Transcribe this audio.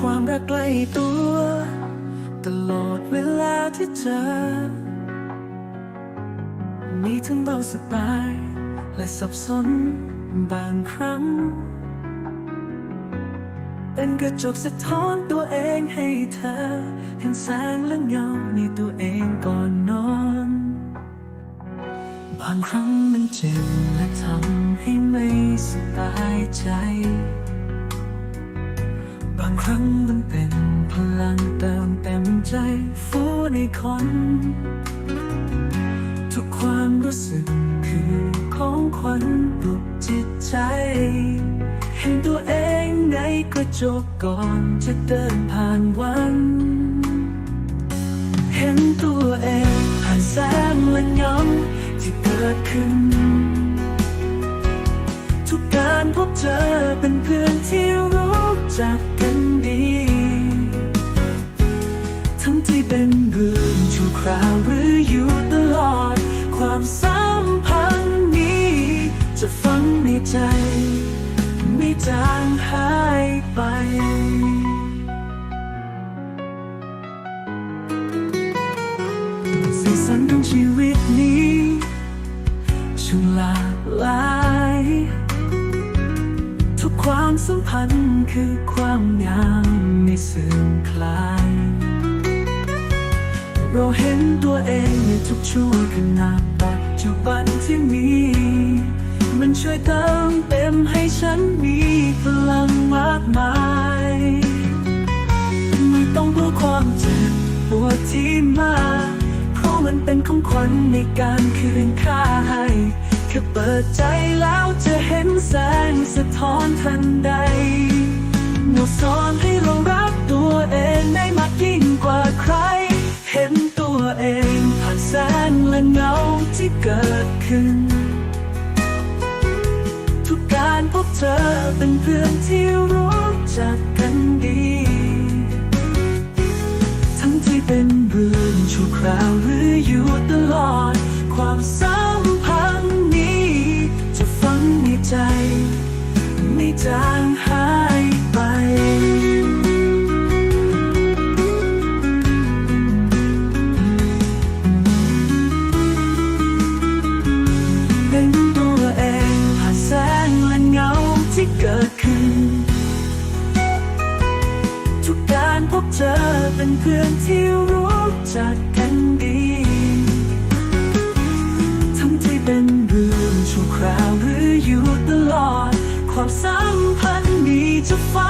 ความรักใกล้ตัว ตลอดเวลาที่เจอ มีทั้งเบาสบาย และสับสนบางครั้ง เป็นกระจกสะท้อนตัวเองให้เธอ เห็นแสงและเงาในตัวเองก่อนนอน บางครั้งมันเจ็บและทำให้ไม่สบายใจางครั้งมันเป็นพลังเติมเต็มใจฟูในคน ทุกความรู้สึกคือของขวัญปลุกจิตใจ เห็นตัวเองในกระจกก่อนจะเดินผ่านวัน เห็นตัวเองผ่านแสงและเงาที่เกิดขึ้น ทุกการพบเจอเป็น เป็นเรื่องชั่วคราวหรืออยู่ตลอด ความสัมพันธ์นี้ จะฝังในใจ ไม่จางหายไปสีสันของชีวิตนี้ช่างหลากหลายทุกความสัมพันธ์คือความงามในสื่อคลาย เราเห็นตัวเองในทุกช่วงขณะปัจจุบันที่มี มันช่วยเติมเต็มให้ฉันมีพลังมากมาย ไม่ต้องกลัวความเจ็บปวดที่มา เพราะมันเป็นของขวัญในการคืนค่าให้แค่เปิดใจแล้วจะเห็นแสงสะท้อนทันใดหนูสอนให้เรารัก เกิดขึ้น ทุกการพบเจอเป็นเพื่อนที่รู้จักกันดี ทั้งที่เป็นเรื่องชั่วคราวหรืออยู่ตลอด ความสัมพันธ์นี้ จะฝังในใจไม่จ การพบเจอเป็นเพื่อนที่รู้จักกันดี ทั้งที่เป็นเรื่องชั่วคราวหรืออยู่ตลอด ความสัมพันธ์นี้จะฟ้า